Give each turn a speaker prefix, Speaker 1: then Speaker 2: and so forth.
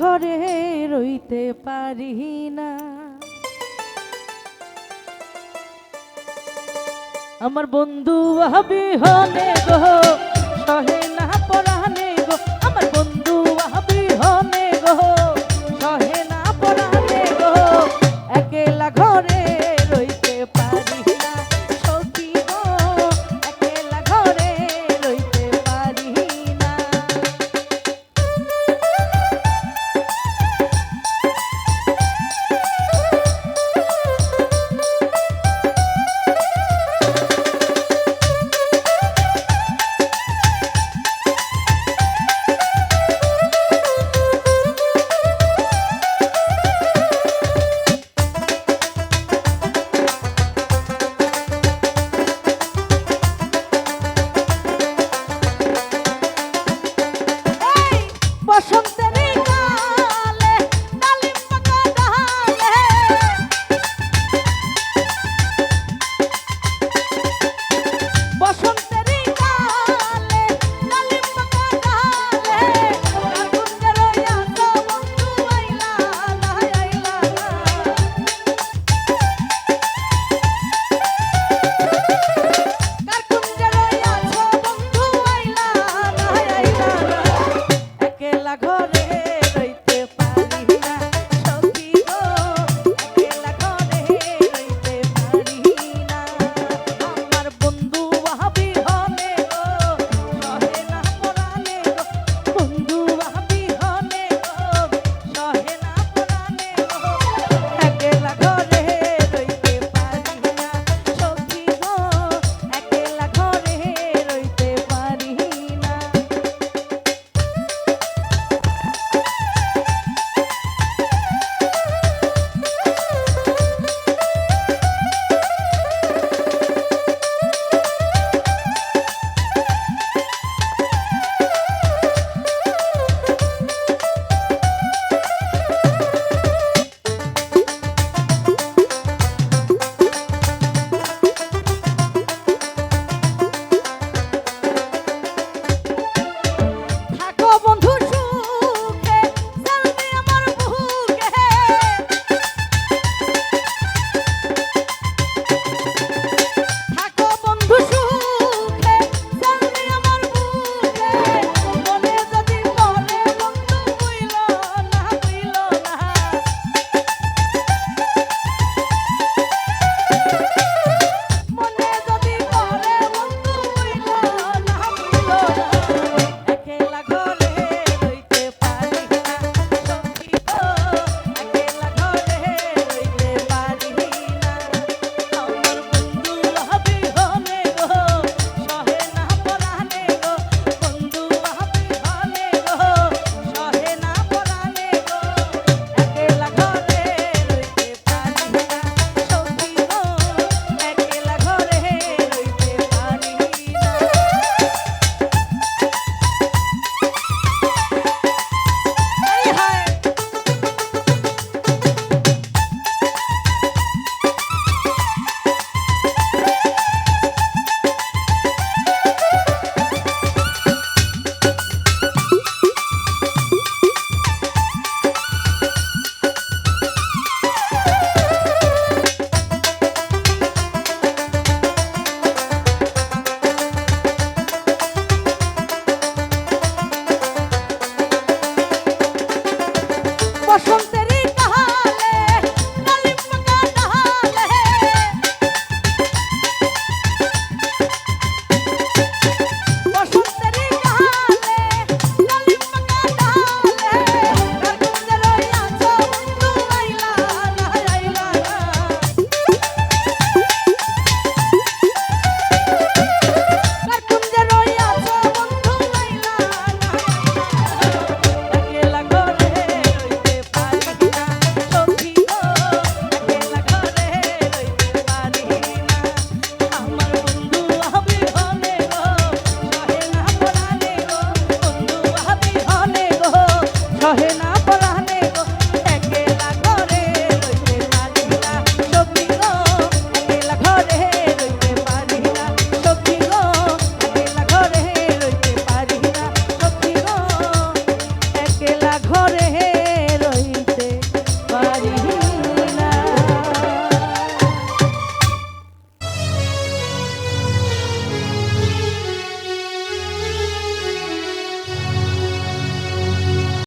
Speaker 1: ঘরে রইতে পারি না। আমার বন্ধু আবি হনে গো সহে বসন্তে